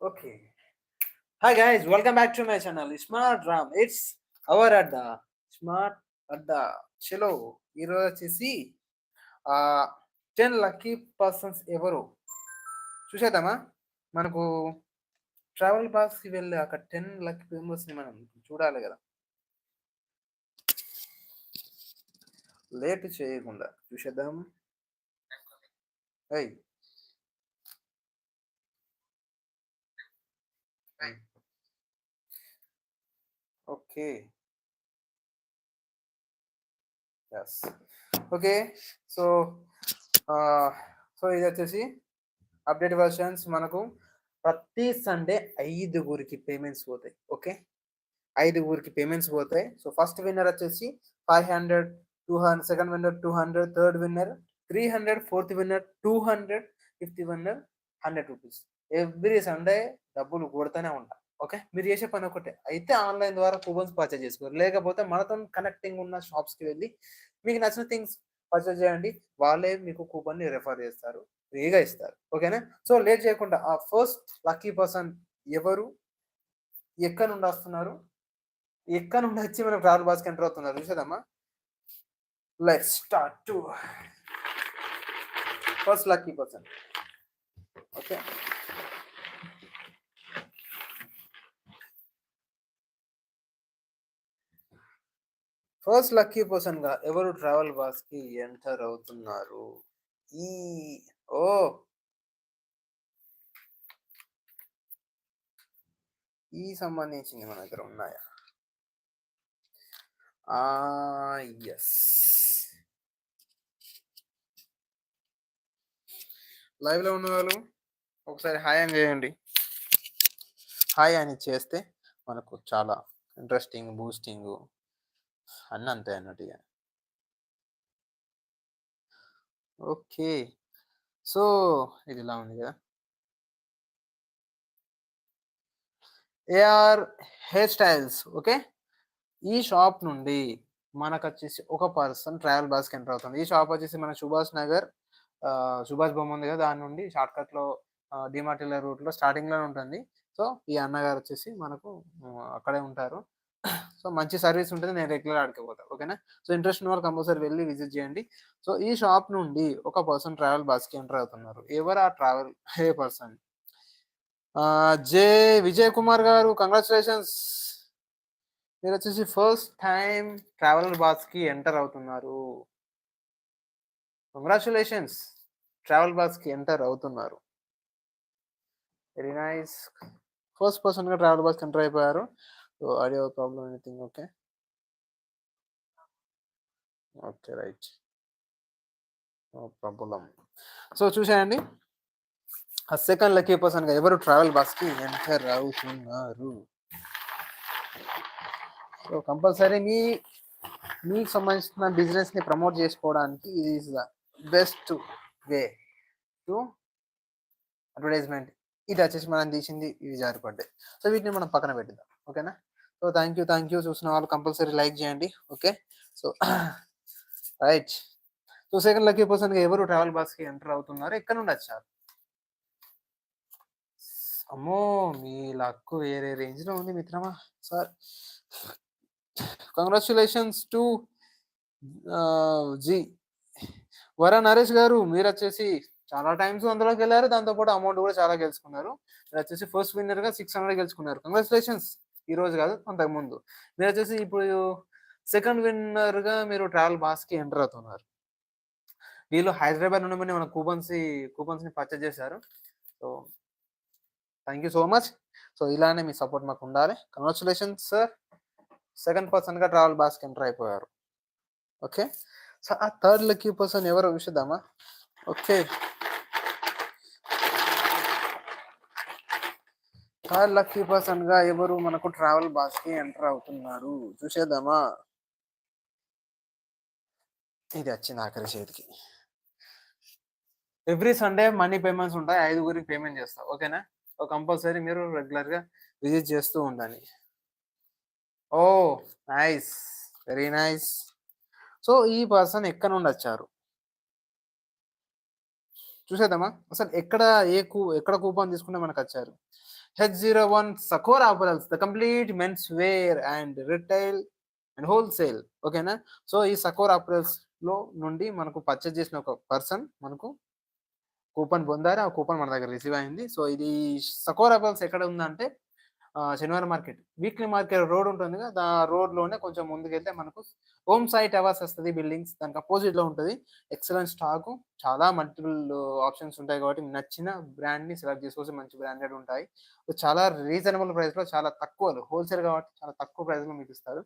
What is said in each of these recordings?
Okay hi guys welcome back to my channel smart Ram it's our Adda. Smart Adda. చలో ఈరోజు వచ్చేసి ten lucky persons ఎవరు? చూసేద్దామా? మనకు ట్రావెల్ బాక్స్కి వెళ్ళి అక్కడ టెన్ లక్కీ మెంబర్స్ని మనం చూడాలి కదా. లేట్ చేయకుండా. చూసేద్దాం. Okay yes okay so so ఇది వచ్చేసి అప్డేట్ వర్షన్స్ మనకు ప్రతి సండే ఐదుగురికి పేమెంట్స్ పోతాయి. ఓకే ఐదుగురికి పేమెంట్స్ పోతాయి. సో ఫస్ట్ విన్నర్ వచ్చేసి five hundred two hundred second winner two hundred third winner three hundred fourth winner two hundred fifth winner hundred rupees every Sunday డబ్బులు కొడుతూనే ఉంటా. ఓకే? మీరు చేసే పని ఒకటే అయితే ఆన్లైన్ ద్వారా కూపన్స్ పర్చేజ్ చేసుకోరు. లేకపోతే మనతో కనెక్టింగ్ ఉన్న షాప్స్కి వెళ్ళి మీకు నచ్చిన థింగ్స్ పర్చేజ్ చేయండి. వాళ్ళే మీకు కూపన్ని రెఫర్ చేస్తారు. ఫ్రీగా ఇస్తారు. ఓకేనా? సో లేట్ చేయకుండా ఆ ఫస్ట్ లక్కీ పర్సన్ ఎవరు? ఎక్కడ నుండి వస్తున్నారు? ఎక్కడ నుండి వచ్చి మనం ట్రావెల్ బాస్కి ఎంటర్ అవుతున్నారు? చూసేదమ్మా let start to first lucky person. Okay? First lucky పర్సన్గా ఎవరు ట్రావెల్ బాస్కి ఎంటర్ అవుతున్నారు? ఈ ఓ. ఈ సంబంధించింది మన దగ్గర ఉన్నాయా? ఆ ఎస్ లైవ్లో ఉన్న వాళ్ళు ఒకసారి హాయ్ అని చేయండి. హాయ్ అని చేస్తే మనకు చాలా ఇంట్రెస్టింగ్ బూస్టింగ్ అన్నీ అంతే అన్నట్టు ఇక ఓకే. సో ఇది ఇలా ఉంది కదా. AR hair styles okay? ఈ షాప్ నుండి మనకు వచ్చేసి ఒక పర్సన్ ట్రావెల్ బస్కి ఎంటర్ అవుతుంది ఈ షాప్ వచ్చేసి మన సుభాష్ నగర్ సుభాష్ బొమ్మ ఉంది కదా దాని నుండి షార్ట్కట్లో కట్ డిమార్టిల రూట్లో స్టార్టింగ్ ఉంటుంది. సో ఈ అన్నగారు వచ్చేసి మనకు అక్కడే ఉంటారు. సో మంచి సర్వీస్ ఉంటుంది. నేను రెగ్యులర్ ఆడికి పోతాను ఓకేనా? సో ఇంట్రెస్ట్ ఉన్న వాళ్ళు కంపల్సరీ వెళ్ళి విజిట్ చేయండి. సో ఈ షాప్ నుండి ఒక పర్సన్ ట్రావెల్ బస్కి ఎంటర్ అవుతున్నారు. ఎవరు ఆ travel? Hey person? J Vijay Kumar గారు కంగ్రాచులేషన్స్. మీరు వచ్చేసి ఫస్ట్ టైం ట్రావెలర్ బాస్కి ఎంటర్ అవుతున్నారు. కంగ్రాచులేషన్స్. ట్రావెల్ బాస్కి ఎంటర్ అవుతున్నారు. Very nice. ఫస్ట్ పర్సన్గా ట్రావెల్ బాస్కి ఎంటర్ అయిపోయారు. So audio problem anything okay. Okay right. Problem so చూసేయండి ఆ సెకండ్ లక్కీ పర్సన్గా ఎవరు ట్రావెల్ బస్కి ఎంటర్ అవుతున్నారు? సో కంపల్సరీ మీ మీకు సంబంధించిన బిజినెస్ని ప్రమోట్ చేసుకోవడానికి ఇది is the best way to advertisement. ఇది వచ్చేసి మనం తీసింది ఇవి జారిపడ్డాయి. సో వీటిని మనం పక్కన పెట్టిద్దాం ఓకేనా? So thank you thank you. చూసిన వాళ్ళు కంపల్సరీ లైక్ చేయండి. Okay? So right. So second lucky పర్సన్గా ఎవరు ట్రావెల్ బస్కి ఎంటర్ అవుతున్నారు? ఎక్కడ నుండి వచ్చారు అమ్మో మీ లక్ వేరే రేంజ్లో ఉంది మిత్రమా. Sir congratulations to G. Vara Naresh గారు మీరు వచ్చేసి చాలా టైమ్స్ అందులోకి వెళ్ళారు. దాంతోపాటు అమౌంట్ కూడా చాలా గెలుచుకున్నారు. మీరు వచ్చేసి ఫస్ట్ విన్నర్గా సిక్స్ హండ్రెడ్ గెలుచుకున్నారు. కంగ్రాచులేషన్స్ ఈ రోజు కాదు అంతకు ముందు. మీరు వచ్చేసి ఇప్పుడు సెకండ్ విన్నర్గా మీరు ట్రావెల్ బాస్కి ఎంటర్ అవుతున్నారు. వీళ్ళు హైదరాబాద్ నుండి మన కూపన్స్ కూపన్స్ని పర్చేజ్ చేశారు. So thank you so much. So ఇలానే మీ సపోర్ట్ మాకు ఉండాలి. కంగ్రాచులేషన్ సార్ సెకండ్ పర్సన్గా ట్రావెల్ బాస్కి ఎంటర్ అయిపోయారు. ఓకే? సో ఆ థర్డ్ లక్కీ పర్సన్ ఎవరో చూసేద్దామా ఓకే. థర్డ్ లక్కీ పర్సన్గా ఎవరు మనకు ట్రావెల్ బాస్కి ఎంటర్ అవుతున్నారు? చూసేద్దామా? ఇది వచ్చింది ఆఖరి చేతికి. ఎవ్రీ సండే మనీ పేమెంట్స్ ఉంటాయి. ఐదుగురికి పేమెంట్ చేస్తా. ఓకేనా? సో కంపల్సరీ మీరు రెగ్యులర్గా విజిట్ చేస్తూ ఉండాలి oh nice. Very nice. So ఈ పర్సన్ ఎక్కడ నుండి వచ్చారు? చూసేద్దామా? అసలు ఎక్కడ ఏ కూ ఎక్కడ కూపన్ తీసుకుంటే మనకు వచ్చారు? H zero one Sakor apparels the complete men's wear and retail and wholesale ఓకేనా సో ఈ సకోర్ అపరల్స్లో నుండి మనకు పర్చేజ్ చేసిన ఒక పర్సన్ మనకు కూపన్ పొందారు. ఆ కూపన్ మన దగ్గర రిసీవ్ అయింది. సో ఇది సకోర్ అపరల్స్ ఎక్కడ ఉందంటే శనివారం మార్కెట్. వీక్లీ మార్కెట్ రోడ్ ఉంటుంది కదా ఆ రోడ్లోనే కొంచెం ముందుకెళ్తే మనకు హోమ్ సైట్ టవర్స్ వస్తుంది బిల్డింగ్స్ దానికి అపోజిట్లో ఉంటుంది. ఎక్సలెంట్ స్టాక్ చాలా మల్టిపుల్ ఆప్షన్స్ ఉంటాయి కాబట్టి నచ్చిన బ్రాండ్ని సెలెక్ట్ చేసుకోవచ్చు మంచి బ్రాండెడ్ ఉంటాయి. చాలా రీజనబుల్ ప్రైస్లో చాలా తక్కువ హోల్సేల్ కాబట్టి చాలా తక్కువ ప్రైస్లో మీకు ఇస్తారు.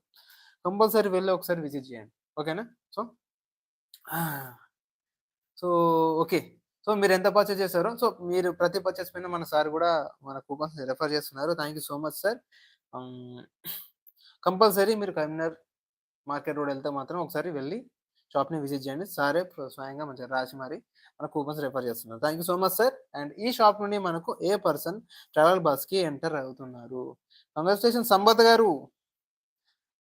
కంపల్సరీ వెళ్ళి ఒకసారి విజిట్ చేయండి. ఓకేనా? So so okay. సో మీరు ఎంత పర్చేస్ చేశారో సో మీరు ప్రతి పర్చేస్ పైన మన సార్ కూడా మన కూపన్స్ రెఫర్ చేస్తున్నారు. Thank you so much sir compulsory మీరు కరీంనగర్ మార్కెట్ రోడ్ వెళ్తే మాత్రం ఒకసారి వెళ్ళి షాప్ని విజిట్ చేయండి. సారే స్వయంగా మంచిగా రాసి మరి మన కూపన్స్ రెఫర్ చేస్తున్నారు. Thank you so much sir and ఈ షాప్ నుండి మనకు ఏ పర్సన్ ట్రావెల్ బస్కి ఎంటర్ అవుతున్నారు? కంగ్రాచులేషన్ సంబత్ గారు.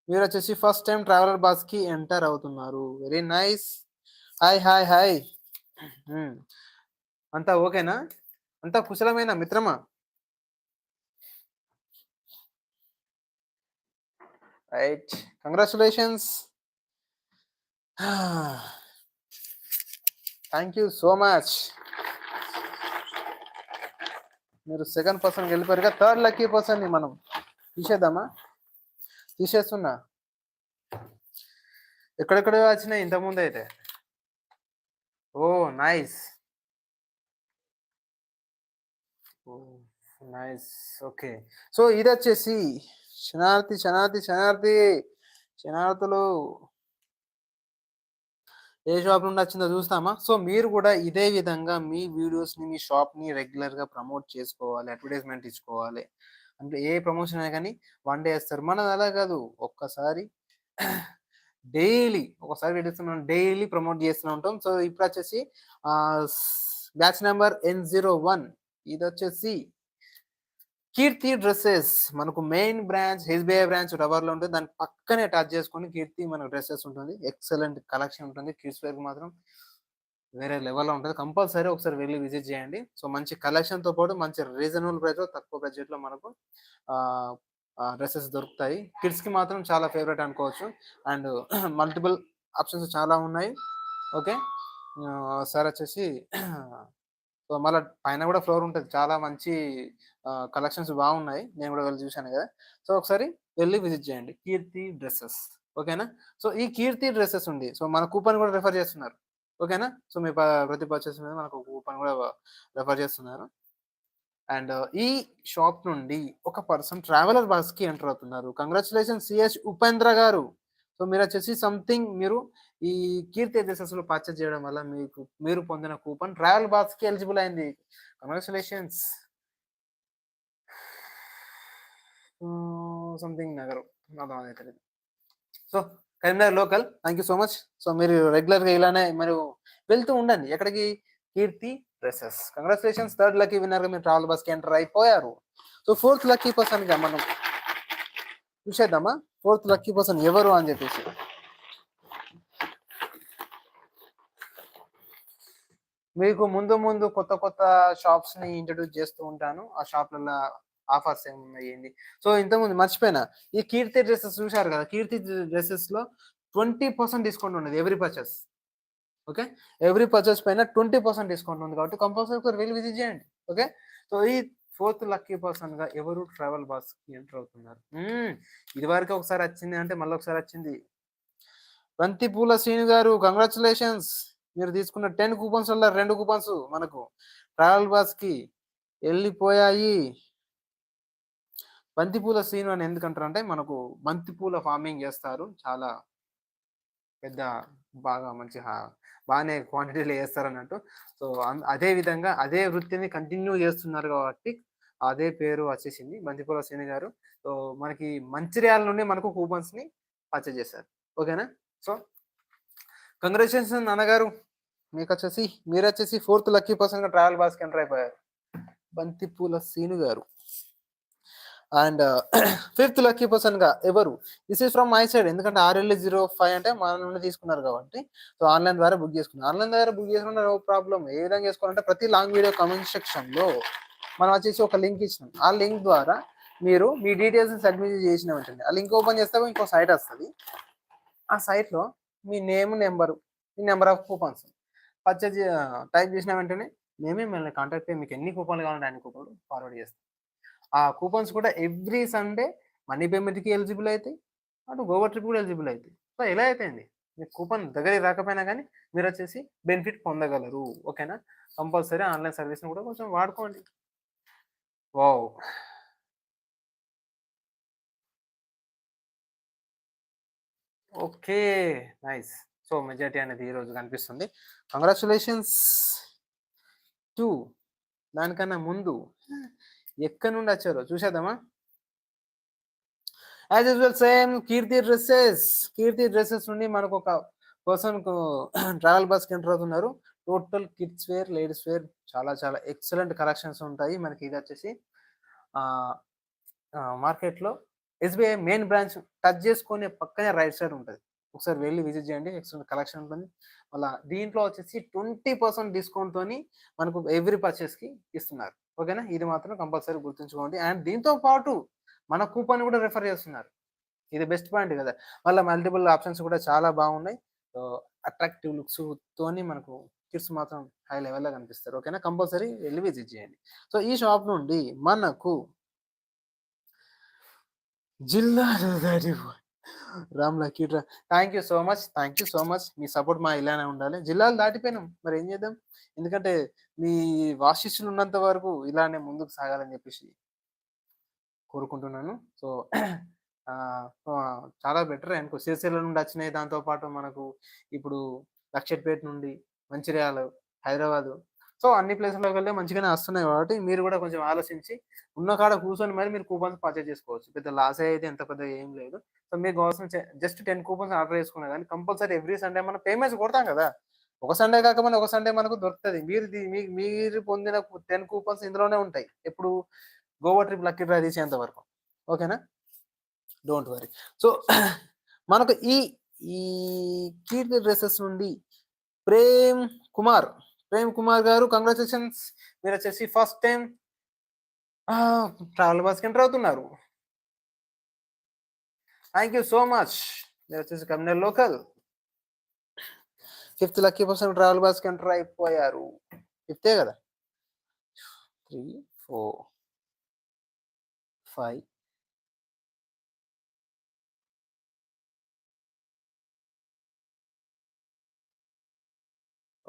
మీరు వచ్చేసి ఫస్ట్ టైం ట్రావెలర్ బస్కి ఎంటర్ అవుతున్నారు. Very nice hi hi hi అంతా ఓకేనా? అంతా కుశలమైన మిత్రమా? Right. Congratulations. Thank you so much. మీరు సెకండ్ పర్సన్ వెళ్ళిపోయారుగా థర్డ్ లక్కీ పర్సన్ మనం తీసేద్దామా? తీసేస్తున్నా. ఎక్కడెక్కడ వచ్చినాయి ఇంతకుముందు అయితే oh nice oh nice okay. So ఇది వచ్చేసి శనార్థి శనార్థి శనార్థి శనార్థులు ఏ షాప్ నుండి వచ్చిందో చూస్తామా? సో మీరు కూడా ఇదే విధంగా మీ వీడియోస్ని మీ షాప్ని రెగ్యులర్గా ప్రమోట్ చేసుకోవాలి అడ్వర్టైజ్మెంట్ ఇచ్చుకోవాలి. అంటే ఏ ప్రమోషన్ అయినా కానీ వన్ డే వేస్తారు. మనది అలా కాదు. ఒక్కసారి డైలీ ఒకసారి మనం డైలీ ప్రమోట్ చేస్తూనే ఉంటాం. సో ఇప్పుడు వచ్చేసి batch number N zero one. ఇది వచ్చేసి కీర్తి డ్రెస్సెస్ మనకు మెయిన్ బ్రాంచ్ ఎస్బీఐ బ్రాంచ్ రవర్లో ఉంటుంది దాని పక్కనే టచ్ చేసుకొని కీర్తి మనకు డ్రెస్సెస్ ఉంటుంది. ఎక్సలెంట్ కలెక్షన్ ఉంటుంది. కిడ్స్ వేర్ మాత్రం వేరే లెవెల్లో ఉంటుంది. కంపల్సరీ ఒకసారి వెళ్ళి విజిట్ చేయండి. సో మంచి కలెక్షన్తో పాటు మంచి రీజనబుల్ ప్రైస్లో తక్కువ బడ్జెట్లో మనకు డ్రెస్సెస్ దొరుకుతాయి. కిడ్స్కి మాత్రం చాలా ఫేవరెట్ అనుకోవచ్చు. అండ్ మల్టిపుల్ ఆప్షన్స్ చాలా ఉన్నాయి. ఓకే? సార్ వచ్చేసి సో మళ్ళీ పైన కూడా ఫ్లోర్ ఉంటుంది. చాలా మంచి కలెక్షన్స్ బాగున్నాయి. నేను కూడా వెళ్ళి చూశాను కదా. సో ఒకసారి వెళ్ళి విజిట్ చేయండి. కీర్తి డ్రెస్సెస్. ఓకేనా? సో ఈ కీర్తి డ్రెస్సెస్ ఉంది. సో మన కూపన్ కూడా రెఫర్ చేస్తున్నారు. ఓకేనా? సో మీ ప- ప్రతి పర్చేస్ మీద మనకు కూపన్ కూడా రెఫర్ చేస్తున్నారు. అండ్ ఈ షాప్ నుండి ఒక పర్సన్ ట్రావెలర్ బస్కి ఎంటర్ అవుతున్నారు. కంగ్రాచులేషన్ సిహెచ్ ఉపేంద్ర గారు. సో మీరు వచ్చేసి సంథింగ్ మీరు ఈ కీర్తి డ్రెస్సెస్లో పర్చేస్ చేయడం వల్ల మీకు మీరు పొందిన కూపన్ ట్రావెల్ బాక్స్కి ఎలిజిబుల్ అయింది. కంగ్రాచులేషన్స్. సంథింగ్ నగరం. నాకు అదే తెలియదు so Karimnagar local thank you so much so మీరు రెగ్యులర్గా ఇలానే మీరు వెళ్తూ ఉండండి. ఎక్కడికి? Keerthi dresses. Congratulations third lucky winner మీరు ట్రావెల్ బస్కి ఎంటర్ అయిపోయారు. సో ఫోర్త్ లక్కీ పర్సన్గా మనం చూసేద్దామా? ఫోర్త్ లక్కీ పర్సన్ ఎవరు అని చెప్పేసి. మీకు ముందు ముందు కొత్త కొత్త షాప్స్ని ఇంట్రడ్యూస్ చేస్తూ ఉంటాను. ఆ షాప్లలో ఆఫర్స్ ఏమున్నాయి ఏంది? సో ఇంతకుముందు మర్చిపోయినా. ఈ కీర్తి డ్రెస్సెస్ చూశారు కదా? కీర్తి డ్రెస్సెస్లో ట్వంటీ పర్సెంట్ డిస్కౌంట్ ఉన్నది every purchase. Okay? Every purchase పైన ట్వంటీ పర్సెంట్ డిస్కౌంట్ ఉంది కాబట్టి కంపల్సరీ ఒకసారి వెళ్ళి విజిట్ చేయండి. ఓకే? సో ఈ ఫోర్త్ లక్కీ పర్సన్గా ఎవరు ట్రావెల్ బస్ ఎంటర్ అవుతున్నారు? ఇది వరకు ఒకసారి వచ్చింది అంటే మళ్ళీ ఒకసారి వచ్చింది. బంతి పూల శ్రీను గారు కంగ్రాచులేషన్స్ మీరు తీసుకున్న టెన్ కూపన్స్ వల్ల రెండు కూపన్స్ మనకు. ట్రావెల్ బస్కి వెళ్ళిపోయాయి. బంతిపూల సీను అని ఎందుకంటారు అంటే మనకు బంతిపూల ఫార్మింగ్ చేస్తారు. చాలా పెద్ద బాగా మంచి బాగానే క్వాంటిటీలో చేస్తారు అన్నట్టు సో అన్- అదే విధంగా అదే వృత్తిని కంటిన్యూ చేస్తున్నారు కాబట్టి అదే పేరు వచ్చేసింది బంతిపూల సీని గారు. సో మనకి మంచిర్యాల నుండి మనకు కూపన్స్ని పర్చేజ్ చేశారు. ఓకేనా? సో కంగ్రాచులేషన్స్ నాన్నగారు. మీకు వచ్చేసి మీరు వచ్చేసి ఫోర్త్ లక్కీ పర్సన్గా ట్రావెల్ బాస్కి ఎంటర్ అయిపోయారు బంతిపూల సీను గారు. అండ్ ఫిఫ్త్ లక్కీ పర్సన్గా ఎవరు? This is from my side ఎందుకంటే ఆర్ఎల్ జీరో ఫైవ్ అంటే మన నుండి తీసుకున్నారు కాబట్టి. సో ఆన్లైన్ ద్వారా బుక్ చేసుకున్నారు. ఆన్లైన్ ద్వారా బుక్ చేసుకున్న నో ప్రాబ్లం ఏ విధంగా చేసుకోవాలంటే ప్రతి లాంగ్ వీడియో కమెంట్ సెక్షన్లో మనం వచ్చేసి ఒక లింక్ ఇచ్చినాం. ఆ లింక్ ద్వారా మీరు మీ డీటెయిల్స్ సబ్మిట్ చేసిన వెంటనే ఆ లింక్ ఓపెన్ చేస్తే ఇంకో సైట్ వస్తుంది. ఆ సైట్లో మీ name number me number of coupons purchase type చేసిన వెంటనే మేమే మిమ్మల్ని కాంటాక్ట్ అయ్యి మీకు ఎన్ని కూపన్లు కావాలంటే అన్ని కూపన్లు ఫార్వర్డ్ చేస్తాం. ఆ కూపన్స్ కూడా ఎవ్రీ సండే మనీ పేమెంట్కి ఎలిజిబుల్ అవుతాయి అటు గోవా ట్రిప్ కూడా ఎలిజిబుల్ అవుతాయి సో ఎలా అయిపోయింది. మీకు కూపన్ దగ్గరికి రాకపోయినా కానీ మీరు వచ్చేసి బెనిఫిట్ పొందగలరు. ఓకేనా? కంపల్సరీ ఆన్లైన్ సర్వీస్ని కూడా కొంచెం వాడుకోండి. Wow! Okay. Nice. So majority అనేది ఈరోజు కనిపిస్తుంది. కంగ్రాచులేషన్స్ టూ దానికన్నా ముందు ఎక్కడి నుండి వచ్చారో చూసేద్దామా? As usual same Keerthi dresses. Keerthi dresses నుండి మనకు ఒక పర్సన్ ట్రావెల్ బస్ ఎంటర్ అవుతున్నారు. Total kids wear ladies wear చాలా చాలా ఎక్సలెంట్ కలెక్షన్స్ ఉంటాయి. మనకి ఇది వచ్చేసి మార్కెట్లో ఎస్బీఐ మెయిన్ బ్రాంచ్ టచ్ చేసుకునే పక్కనే రైట్ సైడ్ ఉంటుంది. ఒకసారి వెళ్ళి విజిట్ చేయండి. ఎక్సలెంట్ కలెక్షన్ ఉంటుంది. మళ్ళీ దీంట్లో వచ్చేసి ట్వంటీ పర్సెంట్ డిస్కౌంట్ తోని మనకు ఎవ్రీ పర్చేస్కి ఇస్తున్నారు. ఓకేనా? ఇది మాత్రం కంపల్సరీ గుర్తుంచుకోండి. అండ్ దీంతో పాటు మన కూపన్ కూడా రెఫర్ చేస్తున్నారు. ఇది బెస్ట్ పాయింట్ కదా. మళ్ళీ మల్టిపుల్ ఆప్షన్స్ కూడా చాలా బాగున్నాయి. అట్రాక్టివ్ లుక్స్ తోని మనకు కిడ్స్ మాత్రం హై లెవెల్లో కనిపిస్తారు. ఓకేనా? కంపల్సరీ వెళ్ళి విజిట్ చేయండి. సో ఈ షాప్ నుండి మనకు జిల్లా Ram lucky draw. Thank you so much thank you so much me support మా ఇలానే ఉండాలి. జిల్లాలు దాటిపోయినాం. మరి ఏం చేద్దాం? ఎందుకంటే మీ వాశిష్యులు ఉన్నంత వరకు ఇలానే ముందుకు సాగాలని చెప్పేసి కోరుకుంటున్నాను. సో చాలా బెటర్ అనుకో సిరిసిల్ల నుండి వచ్చినాయి. దాంతో పాటు మనకు ఇప్పుడు లక్షట్పేట నుండి మంచిర్యాల హైదరాబాద్ సో అన్ని ప్లేస్లోకి వెళ్ళి మంచిగానే వస్తున్నాయి కాబట్టి మీరు కూడా కొంచెం ఆలోచించి ఉన్న కాడ కూర్చొని మరి మీరు కూపన్స్ పర్చేజ్ చేసుకోవచ్చు. పెద్ద లాస్ అయితే ఎంత పెద్ద ఏం లేదు. సో మీకు కావాల్సిన జస్ట్ టెన్ కూపన్స్ ఆర్డర్ చేసుకున్నా కానీ కంపల్సరీ ఎవ్రీ సండే మనం పేమెంట్స్ కొడతాం కదా. ఒక సండే కాకపోతే ఒక సండే మనకు దొరుకుతుంది. మీరు మీరు పొందిన టెన్ కూపన్స్ ఇందులోనే ఉంటాయి. ఎప్పుడు? గోవా ట్రిప్ లక్కీ డ్రా తీసేంత వరకు. ఓకేనా? డోంట్ వరీ సో మనకు ఈ ఈ కీర్తి డ్రెస్సెస్ నుండి ప్రేమ్ కుమార్ ప్రేమ్ కుమార్ గారు కంగ్రాచులేషన్స్ మీరు వచ్చేసి ఫస్ట్ టైం ట్రావెల్ బస్కి ఎంటర్ అవుతున్నారు థ్యాంక్ యూ సో మచ్ మీరు వచ్చేసి communal local. Fifth lucky person travel బస్కి ఎంటర్ అయిపోయారు ఫిఫ్తే కదా? Three four five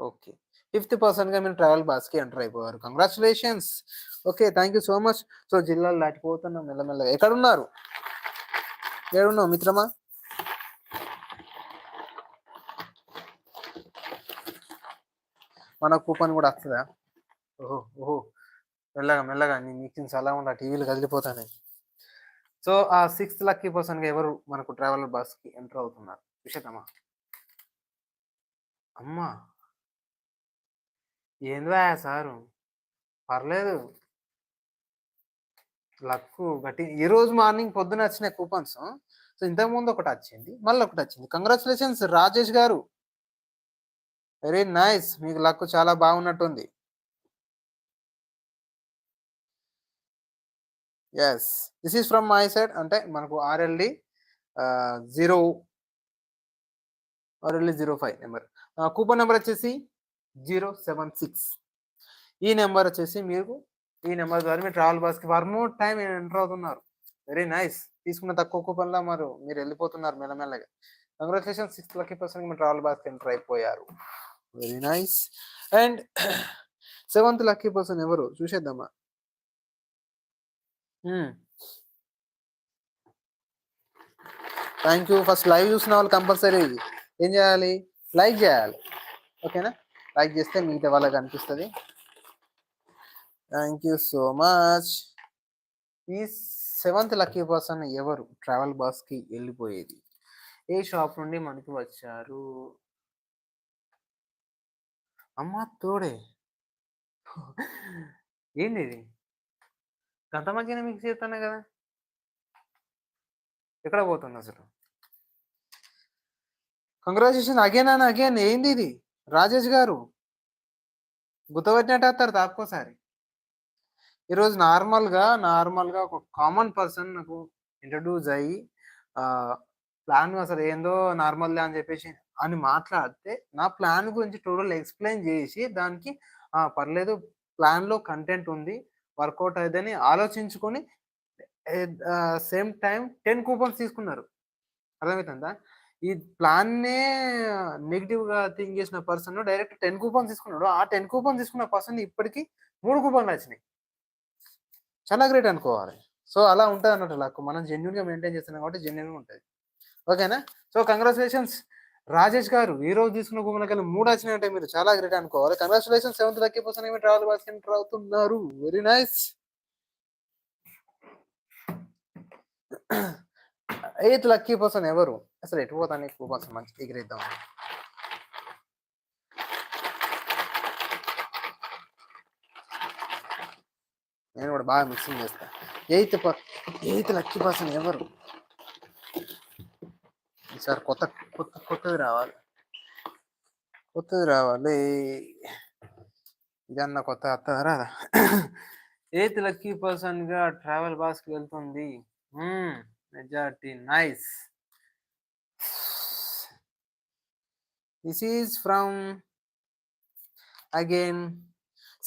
okay. Fifth పర్సన్గా మీరు ట్రావెల్ బాస్కి ఎంటర్ అయిపోయారు. Congratulations. Okay thank you so much. So జిల్లాలు దాటిపోతున్నాం మెల్లమెల్లగా. ఎక్కడున్నారు? ఎక్కడున్నావు మిత్రమా? మన కూపన్ కూడా వస్తుందా? ఓహో ఓహో. మెల్లగా మెల్లగా. నీ మీకింగ్స్ అలా ఉండ టీవీలు కదిలిపోతానే సో ఆ సిక్స్త్ లక్కీ పర్సన్గా ఎవరు మనకు ట్రావెలర్ బస్కి ఎంటర్ అవుతున్నారు? విషయమా అమ్మా! ఏందివా సారు? పర్లేదు. లక్కు గట్టి ఈ రోజు మార్నింగ్ పొద్దున వచ్చిన కూపన్స్. సో ఇంతకుముందు ఒకటి వచ్చింది మళ్ళీ ఒకటి వచ్చింది. కంగ్రాచులేషన్స్ రాజేష్ గారు. వెరీ నైస్ మీకు లక్ చాలా బాగున్నట్టుంది. Yes this is from my side అంటే మనకు RLD zero RLD zero five number coupon number వచ్చేసి జీరో సెవెన్ సిక్స్. ఈ నెంబర్ వచ్చేసి మీకు ఈ నెంబర్ ద్వారా మీరు ట్రావెల్ బస్కి వన్ మోర్ టైం ఎంటర్ అవుతున్నారు. Very nice. తీసుకున్న తక్కువ కూపన్లో మరి మీరు వెళ్ళిపోతున్నారు మెల్లమెల్లగా. కంగ్రాచులేషన్ సిక్స్త్ లక్కీ పర్సన్ మీరు ట్రావెల్ బస్కి ఎంటర్ అయిపోయారు. Very nice. And seventh lucky person ఎవరు? చూసేద్దామా? థ్యాంక్ యూ ఫస్ట్ లైవ్ చూసిన వాళ్ళు కంపల్సరీ ఏం చేయాలి? లైక్ చేయాలి. ఓకేనా? లైక్ చేస్తే మిగతా వాళ్ళకి అనిపిస్తుంది. థ్యాంక్ యూ సో మచ్ ఈ సెవెంత్ లక్కీ పర్సన్ ఎవరు? ట్రావెల్ బాస్కి వెళ్ళిపోయేది. ఏ షాప్ నుండి మనకి వచ్చారు? అమ్మ తోడే. ఏంది ఇది గంత మధ్యన మీకు చేస్తానే కదా. ఎక్కడ పోతుంది అసలు? కంగ్రాచులేషన్ అగైన్ అని అగైన్ ఏంది ఇది రాజేష్ గారు గుర్తుపట్టినట్టు వస్తారు తాపుకోసారి. ఈరోజు నార్మల్గా నార్మల్గా ఒక కామన్ పర్సన్ నాకు ఇంట్రడ్యూస్ అయ్యి ప్లాన్ అసలు ఏందో నార్మల్ అని చెప్పేసి అని మాట్లాడితే నా ప్లాన్ గురించి టోటల్ ఎక్స్ప్లెయిన్ చేసి దానికి పర్లేదు ప్లాన్లో కంటెంట్ ఉంది వర్కౌట్ అయ్యేదని ఆలోచించుకొని సేమ్ టైం టెన్ కూపన్స్ తీసుకున్నారు. అర్థమవుతుందా? ఈ ప్లాన్నే నెగిటివ్గా థింక్ చేసిన పర్సన్ డైరెక్ట్ టెన్ కూపన్స్ తీసుకున్నాడు. ఆ టెన్ కూపన్స్ తీసుకున్న పర్సన్ ఇప్పటికి మూడు కూపన్లు వచ్చినాయి చాలా గ్రేట్ అనుకోవాలి. సో అలా ఉంటుంది అన్నట్టు లక్. మనం జెన్యున్గా మెయింటైన్ చేస్తున్నాం కాబట్టి జెన్యున్గా ఉంటుంది. ఓకేనా? So congratulations. రాజేష్ గారు ఈ రోజు తీసుకున్న కూపన్లకి మూడు వచ్చినాయంటే మీరు చాలా గ్రేట్ అనుకోవాలి. కంగ్రాచులేషన్ సెవెంత్ లక్కీ పర్సన్ ఏమి ట్రావెల్ బాస్ ఎంటర్ అవుతున్నారు. Very nice. Eighth lucky person ఎవరు? అసలు ఎటు పోతాను కూపన్స్ మంచి ఎగిరేద్దాం. నేను కూడా బాగా మిక్సింగ్ చేస్తా. ఎయిత్ ఎయిత్ లక్కీ పర్సన్ ఎవరు? ఈసారి కొత్త కొత్త కొత్తది రావాలి. కొత్తది రావాలి. ఇదన్న కొత్త అత్త రాదా? ఎయిత్ లక్కీ పర్సన్గా ట్రావెల్ బాస్కి వెళ్తుంది. Hmm. Majority nice. This is from again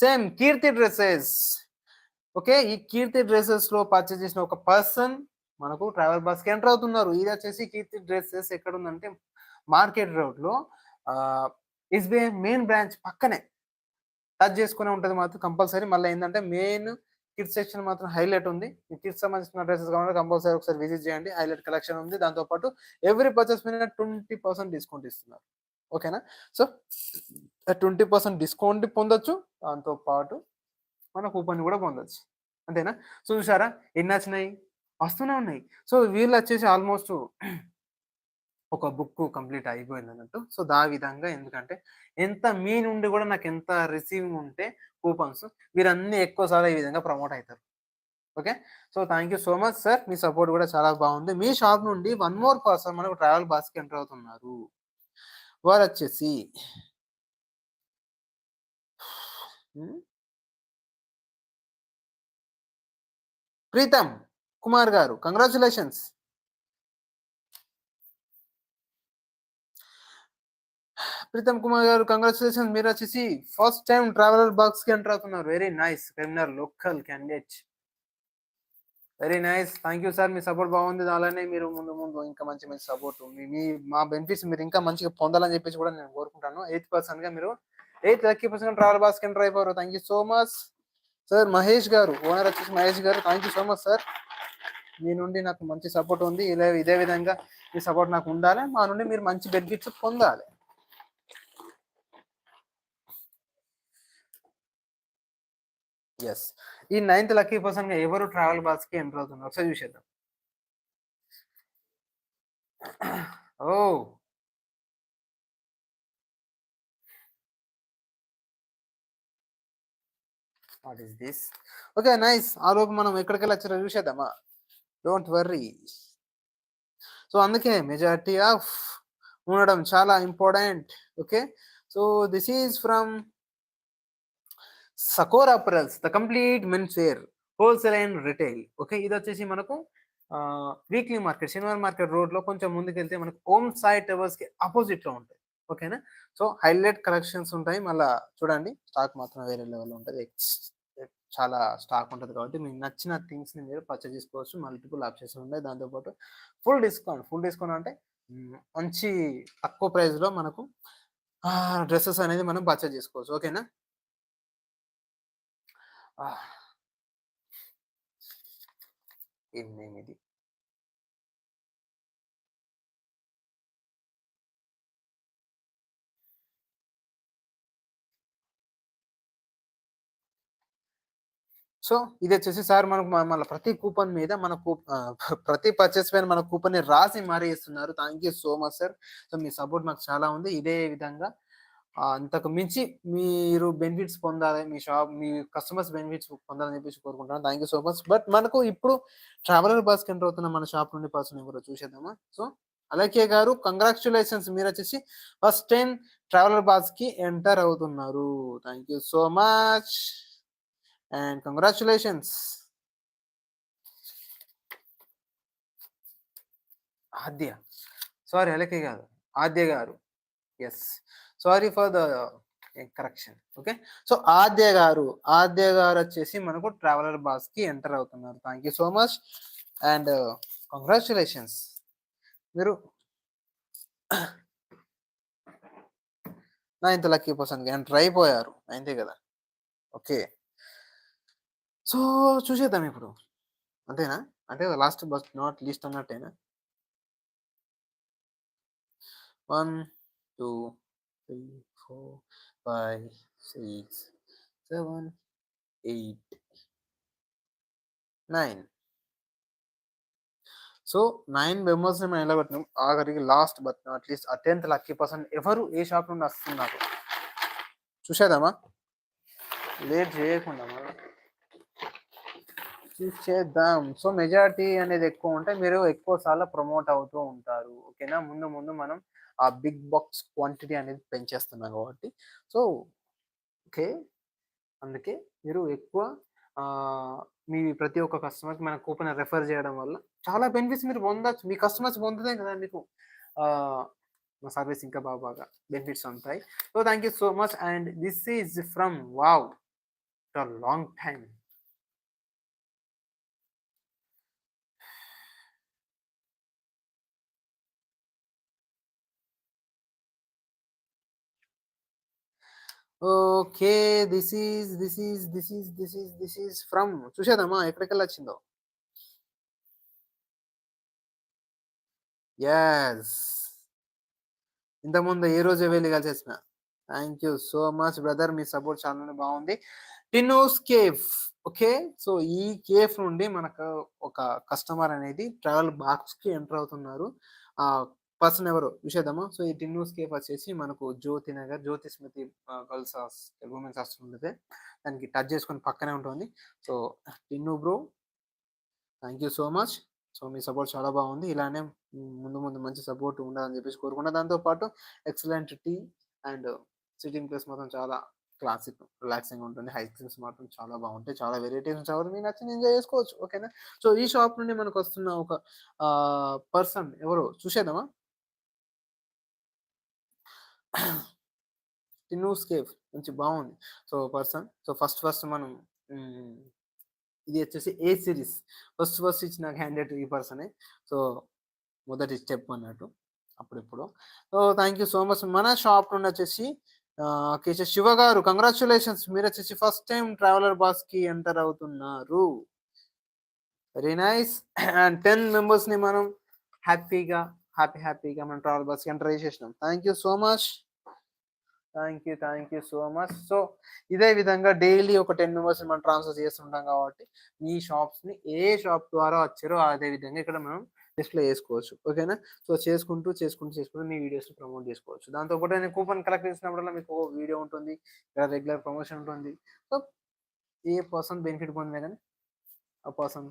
same Keerthi dresses. Okay ఈ కీర్తి డ్రెస్సెస్లో పర్చేస్ చేసిన ఒక పర్సన్ మనకు ట్రావెల్ బస్కి ఎంటర్ అవుతున్నారు. ఇది వచ్చేసి కీర్తి డ్రెస్సెస్ ఎక్కడ ఉందంటే మార్కెట్ రోడ్లో ఎస్బీఐ మెయిన్ బ్రాంచ్ పక్కనే. టచ్ చేసుకునే ఉంటుంది మాత్రం కంపల్సరీ. మళ్ళీ ఏంటంటే మెయిన్ కిడ్స్ సెక్షన్ మాత్రం హైలైట్ ఉంది. కిడ్స్ సంబంధించిన డ్రెస్సెస్ కావాలంటే కంపల్సరీ ఒకసారి విజిట్ చేయండి. హైలైట్ కలెక్షన్ ఉంది. దాంతో పాటు ఎవ్రీ పర్చేస్ మీద ట్వంటీ పర్సెంట్ డిస్కౌంట్ ఇస్తున్నారు. ఓకేనా? సో ట్వంటీ పర్సెంట్ డిస్కౌంట్ పొందొచ్చు. దాంతో పాటు మన కూపన్ కూడా పొందొచ్చు. అంతేనా? సో చూసారా ఎన్ని వచ్చినాయి? వస్తూనే ఉన్నాయి. సో వీళ్ళు వచ్చేసి ఆల్మోస్ట్ ఒక బుక్ కంప్లీట్ అయిపోయింది అన్నట్టు సో దా విధంగా ఎందుకంటే ఎంత మీ నుండి కూడా నాకు ఎంత రిసీవింగ్ ఉంటే కూపన్స్ వీరన్నీ ఎక్కువసార్లు ఈ విధంగా ప్రమోట్ అవుతారు okay? So thank you so much sir. Me support కూడా చాలా బాగుంది. మీ షాప్ నుండి వన్ మోర్ పర్సన్ మనకు ట్రావెల్ బాస్కి ఎంటర్ అవుతున్నారు. వారు వచ్చేసి ప్రీతం కుమార్ గారు. కంగ్రాచులేషన్స్ ప్రీతం కుమార్ గారు కంగ్రాచులేషన్ మీరు వచ్చేసి ఫస్ట్ టైం ట్రావెలర్ బాక్స్కి ఎంటర్ అవుతున్నారు. Very nice Karimnagar local candidate very nice thank you sir me support బాగుంది. అలానే మీరు ముందు ముందు ఇంకా మంచి మంచి సపోర్ట్ మీ మా బెనిఫిట్స్ మీరు ఇంకా మంచిగా పొందాలని చెప్పేసి కూడా నేను కోరుకుంటాను. ఎయిత్ పర్సన్గా మీరు ఎయిత్ లక్కీ పర్సన్ ట్రావెల్ బాక్స్కి ఎంటర్ అయిపోయారు. Thank you so much sir Mahesh గారు ఓనర్ వచ్చేసి మహేష్ గారు thank you so much sir మీ నుండి నాకు మంచి సపోర్ట్ ఉంది. ఇలా ఇదే విధంగా మీ సపోర్ట్ నాకు ఉండాలి. మా నుండి మీరు మంచి బెనిఫిట్స్ పొందాలి. ఎస్ ఈ నైన్త్ లక్కీ పర్సన్గా ఎవరు ట్రావెల్ బాస్కి ఎంటర్ అవుతున్నారు? ఒకసారి చూసేద్దాం. ఓ. What is this okay nice ఆ లోపు మనం ఎక్కడికి వెళ్ళొచ్చారో చూసేద్దామా? డోంట్ వర్రీ సో అందుకే మెజారిటీ ఆఫ్ ఉండడం చాలా important okay so this is from Sakor apparels the complete men's wear wholesale and retail okay ఇది వచ్చేసి మనకు వీక్లీ మార్కెట్ శనివారం మార్కెట్ రోడ్లో కొంచెం ముందుకు వెళ్తే మనకు ఓమ్ సాయి టవర్స్కి అపోజిట్లో ఉంటాయి. ఓకేనా సో హైలైట్ కలెక్షన్స్ ఉంటాయి. మళ్ళా చూడండి స్టాక్ మాత్రం వేరే లెవెల్ ఉంటుంది. చాలా స్టాక్ ఉంటుంది కాబట్టి మీకు నచ్చిన థింగ్స్ని మీరు పర్చేజ్ చేసుకోవచ్చు. మల్టిపుల్ ఆప్షన్స్ ఉన్నాయి దాంతోపాటు ఫుల్ డిస్కౌంట్ ఫుల్ డిస్కౌంట్ అంటే మంచి తక్కువ ప్రైస్లో మనకు డ్రెస్సెస్ అనేది మనం పర్చేజ్ చేసుకోవచ్చు. ఓకేనా Ah. E ఎనిమిది సో ఇది వచ్చేసి సార్ మనకు మన ప్రతి కూపన్ మీద మన కూప్ ప్రతి పర్చేస్ పైన మన కూపన్ని రాసి మరీ ఇస్తున్నారు. Thank you so much sir. So me support మాకు చాలా ఉంది. ఇదే విధంగా అంతకు మించి మీరు బెనిఫిట్స్ పొందాలి మీ షాప్ మీ కస్టమర్స్ బెనిఫిట్స్ పొందాలని చెప్పేసి కోరుకుంటున్నాను. Thank you so much but మనకు ఇప్పుడు ట్రావెలర్ బస్కి ఎంటర్ అవుతున్న మన షాప్ నుండి పర్సన్ ఎవరో చూసేద్దామా? సో అలకే గారు కంగ్రాచులేషన్స్ మీరు వచ్చేసి ఫస్ట్ టైం ట్రావెలర్ బాస్కి ఎంటర్ అవుతున్నారు. Thank you so much and congratulations Aadya. Sorry అలకే కాదు ఆద్య గారు. Yes sorry for the correction okay so Aadya గారు ఆద్య గారు వచ్చేసి మనకు ట్రావెలర్ బాస్కి ఎంటర్ అవుతున్నారు. Thank you so much and congratulations మీరు నైన్త్ లక్కీ పర్సన్కి ఎంటర్ అయిపోయారు. నైన్తే కదా? ఓకే సో చూసేద్దాం ఇప్పుడు. అంతేనా? అంటే last but not least అన్నట్టేనా? One two three four five six seven eight nine so nine members మనం ఎలా పెట్టినాం ఆఖరికి లాస్ట్ బట్ అట్లీస్ట్ ఆ టెన్త్ లక్కీ పర్సన్ ఎవరు ఏ షాప్ నుండి వస్తున్నారు చూసేద్దామా? లేట్ చేయకుండా మళ్ళీ. చేద్దాం సో మెజారిటీ అనేది ఎక్కువ ఉంటే మీరు ఎక్కువ సార్లు ప్రమోట్ అవుతూ ఉంటారు. ఓకేనా ముందు ముందు మనం ఆ బిగ్ బాక్స్ క్వాంటిటీ అనేది పెంచేస్తున్నాం కాబట్టి. So okay. అందుకే మీరు ఎక్కువ మీ ప్రతి ఒక్క కస్టమర్కి మన కూపన్ రెఫర్ చేయడం వల్ల చాలా బెనిఫిట్స్ మీరు పొందొచ్చు. మీ కస్టమర్స్ పొందుతే కదా మీకు. మా సర్వీస్ ఇంకా బాగా బాగా బెనిఫిట్స్ ఉంటాయి. So thank you so much and this is from wow. Long time. Okay. This is this is this is this is this is from చూసేదమ్మా ఎక్కడికెళ్ళి వచ్చిందో? ఎస్ ఇంతకుముందు ఏ రోజు వెళ్ళి కలిసేసిన? Thank you so much brother me support చాలా బాగుంది. Tinnu's cafe. Okay. So ఈ cafe నుండి మనకు ఒక కస్టమర్ అనేది ట్రావెల్ బాక్స్కి ఎంటర్ అవుతున్నారు. ఆ పర్సన్ ఎవరు? చూసేద్దామా సో ఈ టిన్నూస్ కేఫ్ వచ్చేసి మనకు Jyothi Nagar Jyothi Smriti girls hostel women's hostel ఉంటుంది దానికి టచ్ చేసుకొని పక్కనే ఉంటుంది. So Tinnu bro thank you so much so me support చాలా బాగుంది. ఇలానే ముందు ముందు మంచి సపోర్ట్ ఉండాలని చెప్పేసి కోరుకున్నా దాంతో పాటు excellent tea and sitting place మాత్రం చాలా క్లాసిక్ రిలాక్సింగ్ ఉంటుంది. హై క్రీమ్స్ మాత్రం చాలా బాగుంటాయి. చాలా వెరైటీస్ ఉంటాయి మీకు నచ్చింది ఎంజాయ్ చేసుకోవచ్చు. ఓకేనా సో ఈ షాప్ నుండి మనకు వస్తున్న ఒక పర్సన్ ఎవరు? చూసేద్దామా? టిన్నూస్ కేఫ్ మంచి బాగుంది. So person so first first మనం ఇది వచ్చేసి ఏ సిరీస్ ఫస్ట్ ఫస్ట్ ఇచ్చిన క్యాండిడేట్ ఈ పర్సనే. సో మొదటి స్టెప్ అన్నట్టు అప్పుడిప్పుడు. So thank you so much మన షాప్ నుండి వచ్చేసి కేశ శివ గారు కంగ్రాచులేషన్స్ మీరు వచ్చేసి ఫస్ట్ టైం ట్రావెలర్ బాస్కి ఎంటర్ అవుతున్నారు. వెరీ నైస్ అండ్ టెన్ మెంబర్స్ని మనం హ్యాపీగా హ్యాపీ హ్యాపీగా మనం ట్రావెల్ బస్కి enter చేసేసినాం. Thank you so much thank you thank you so much so ఇదే విధంగా డైలీ ఒక టెన్ మెంబర్స్ మనం ట్రాన్స్ఫర్ చేస్తుంటాం కాబట్టి ఈ షాప్స్ని ఏ షాప్ ద్వారా వచ్చారో అదే విధంగా ఇక్కడ మనం డిస్ప్లే చేసుకోవచ్చు. ఓకేనా సో చేసుకుంటూ చేసుకుంటూ చేసుకుంటూ మీ వీడియోస్ ప్రమోట్ చేసుకోవచ్చు. దాంతో పాటు నేను కూపన్ కలెక్ట్ చేసినప్పుడల్లా మీకు వీడియో ఉంటుంది ఇక్కడ రెగ్యులర్ ప్రమోషన్ ఉంటుంది. సో ఏ పర్సన్ బెనిఫిట్ పొందినా కానీ ఆ పర్సన్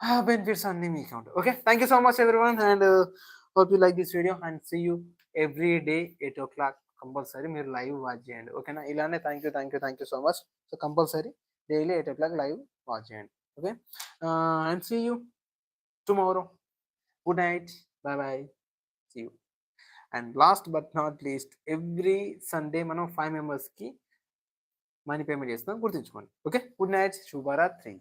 ఆ బెనిఫిట్స్ అన్ని మీకు ఉంటాయి. Okay thank you so much everyone and hope you like this video and see you every day eight o'clock compulsory మీరు లైవ్ వాచ్ చేయండి. ఓకేనా? ఇలానే thank you thank you thank you so much so compulsory daily eight o'clock live watch చేయండి. Okay? And see you tomorrow good night bye bye see you and last but not least every Sunday మనం five మెంబర్స్కి money payment చేస్తున్నాం. గుర్తుంచుకోండి. Okay? Good night శుభరాత్రి